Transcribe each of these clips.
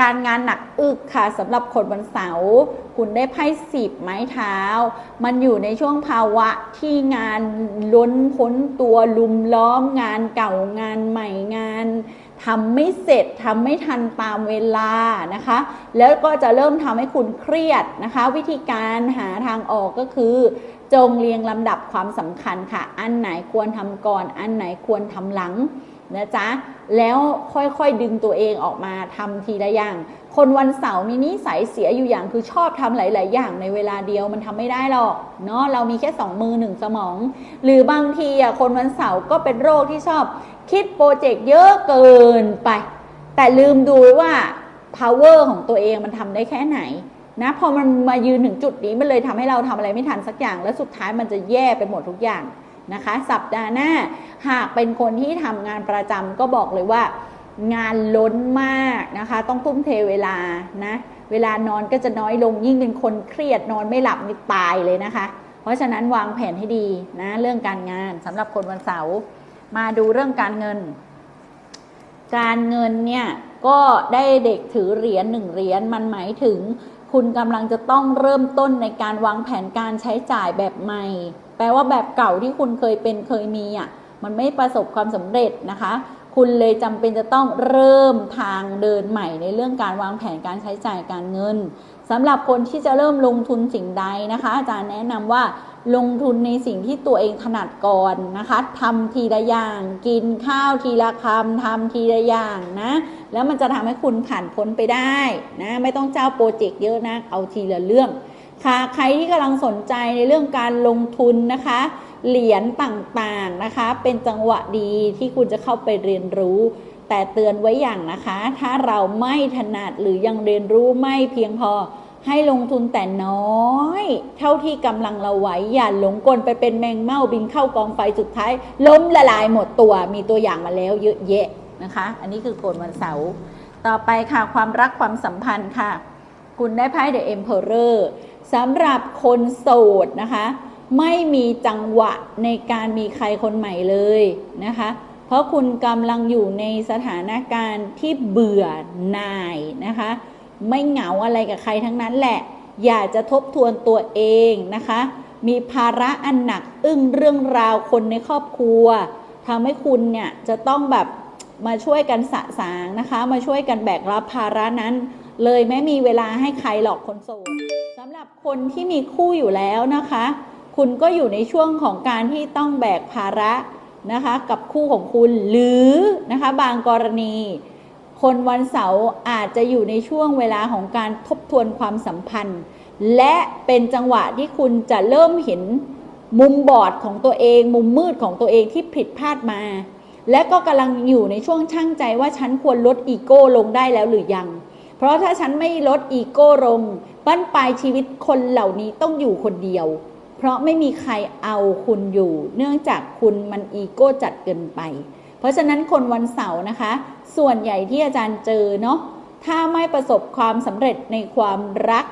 การงานหนักอึกค่ะสำหรับคนวันเสาร์คุณได้ไพ่สิบไม้เท้า มันอยู่ในช่วงภาวะที่งานล้นพ้นตัวลุมล้อมงานเก่างานใหม่งานทำไม่เสร็จทำไม่ทันตามเวลานะคะ แล้วก็จะเริ่มทำให้คุณเครียดนะคะ วิธีการหาทางออกก็คือ จงเรียงลำดับความสำคัญค่ะ อันไหนควรทำก่อน อันไหนควรทำหลัง นะจ๊ะแล้วค่อยๆดึงตัวเองออกมาทำทีละอย่าง คนวันเสาร์มีนิสัยเสียอยู่อย่างคือชอบทำหลาย ๆ อย่างในเวลาเดียวมันทำไม่ได้หรอกเนาะเรามีแค่สองมือหนึ่งสมอง หรือบางทีอะคนวันเสาร์ก็เป็นโรคที่ชอบ คิดโปรเจกต์เยอะเกินไป แต่ลืมดูว่า power ของตัวเองมันทำได้แค่ไหนนะพอมันมายืนถึงจุดนี้มันเลยทำให้เราทำอะไรไม่ทันสักอย่าง แล้วสุดท้ายมันจะแย่ไปหมดทุกอย่าง นะคะ สัปดาห์หน้าหากเป็นคนที่ทำงานประจำก็บอกเลยว่า งานล้นมากนะคะ ต้องทุ่มเทเวลานะเวลานอนก็จะน้อยลงยิ่งเป็นคนเครียดนอนไม่หลับนี่ตายเลยนะคะ เพราะฉะนั้นวางแผนให้ดีนะเรื่องการงานสำหรับคนวันเสาร์มาดูเรื่องการเงิน การเงินเนี่ยก็ได้เด็กถือเหรียญหนึ่งเหรียญมันหมายถึง คุณกำลังจะต้องเริ่มต้นในการวางแผนการใช้จ่ายแบบใหม่ แปลว่าแบบเก่าที่คุณเคยเป็นเคยมีอะมันไม่ประสบความสำเร็จนะคะ คุณเลยจำเป็นจะต้องเริ่มทางเดินใหม่ในเรื่องการวางแผนการใช้จ่ายการเงิน สำหรับคนที่จะเริ่มลงทุนสิ่งใดนะคะ อาจารย์แนะนำว่าลงทุนในสิ่งที่ตัวเองถนัดก่อนนะคะทำทีละอย่าง กินข้าวทีละคำทำทีละอย่างนะ แล้วมันจะทำให้คุณผ่านพ้นไปได้นะไม่ต้องเจ้าโปรเจกต์เยอะนะเอาทีละเรื่อง ค่ะใครที่กำลังสนใจในเรื่องการลงทุนนะคะ เหรียญต่างๆนะคะ เป็นจังหวะดีที่คุณจะเข้าไปเรียนรู้ แต่เตือนไว้อย่างนะคะ ถ้าเราไม่ถนัดหรือยังเรียนรู้ไม่เพียงพอ ให้ลงทุนแต่น้อย เท่าที่กำลังเราไหวอย่าหลงกลไปเป็นแมงเม่าบินเข้ากองไฟสุดท้าย ล้มละลายหมดตัวมีตัวอย่างมาแล้วเยอะแยะนะคะ อันนี้คือโกนวันเสาร์ต่อไปค่ะความรักความสัมพันธ์ค่ะ คุณได้ไพ่ The Emperor สำหรับคนโสดนะคะ ไม่มีจังหวะในการมีใครคนใหม่เลยนะคะ เพราะคุณกำลังอยู่ในสถานการณ์ที่เบื่อหน่ายนะคะ ไม่เหงาอะไรกับใครทั้งนั้นแหละ อยากจะทบทวนตัวเองนะคะ มีภาระอันหนักอึ้งเรื่องราวคนในครอบครัวทำให้คุณเนี่ยจะต้องแบบมาช่วยกันสะสางนะคะ มาช่วยกันแบกรับภาระนั้น เลยไม่มีเวลาให้ใครหรอกคนโสดสำหรับคนที่มีคู่อยู่แล้วนะคะ คุณก็อยู่ในช่วงของการที่ต้องแบกภาระนะคะ กับคู่ของคุณหรือนะคะ บางกรณี คนวันเสาร์อาจจะอยู่ในช่วงเวลาของการทบทวนความสัมพันธ์ และเป็นจังหวะที่คุณจะเริ่มเห็นมุมบอดของตัวเอง มุมมืดของตัวเองที่ผิดพลาดมา และก็กำลังอยู่ในช่วงช่างใจว่าฉันควรลดอีโก้ลงได้แล้วหรือยัง เพราะถ้าฉันไม่ลดอีโก้ลงบั้นปลายชีวิตคนเหล่านี้ต้องอยู่คนเดียว เพราะไม่มีใครเอาคุณอยู่ เนื่องจากคุณมันอีโก้จัดเกินไป เพราะฉะนั้นคนวันเสาร์นะคะ ส่วนใหญ่ที่อาจารย์เจอเนาะถ้าไม่ประสบความสำเร็จในความรัก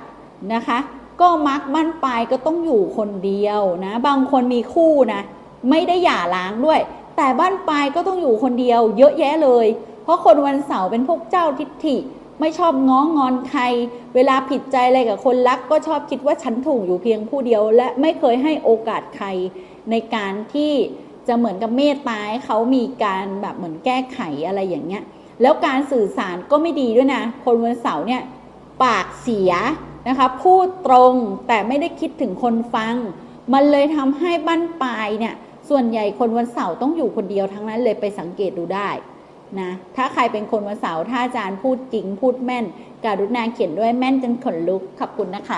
นะคะ ก็มักมั่นปลายก็ต้องอยู่คนเดียวนะ บางคนมีคู่นะไม่ได้หย่าร้างด้วย แต่บ้านปลายก็ต้องอยู่คนเดียว เยอะแยะเลย เพราะคนวันเสาร์เป็นพวกเจ้าทิฏฐิไม่ชอบง้องอนใคร เวลาผิดใจอะไรกับคนรัก ก็ชอบคิดว่าฉันถูกอยู่เพียงผู้เดียว และไม่เคยให้โอกาสใครในการที่ จะเหมือนกับเมตตาให้เขามีการแบบเหมือนแก้ไขอะไรอย่างเงี้ย แล้วการสื่อสารก็ไม่ดีด้วยนะ คนวันเสาร์เนี่ยปากเสียนะคะพูดตรงแต่ไม่ได้คิดถึงคนฟัง มันเลยทำให้บั้นปลายเนี่ยส่วนใหญ่คนวันเสาร์ต้องอยู่คนเดียวทั้งนั้นเลยไปสังเกตดูได้นะถ้าใครเป็นคนวันเสาร์ถ้าอาจารย์พูดจริงพูดแม่น การุณาเขียนด้วยแม่นจนขนลุกขอบคุณนะคะ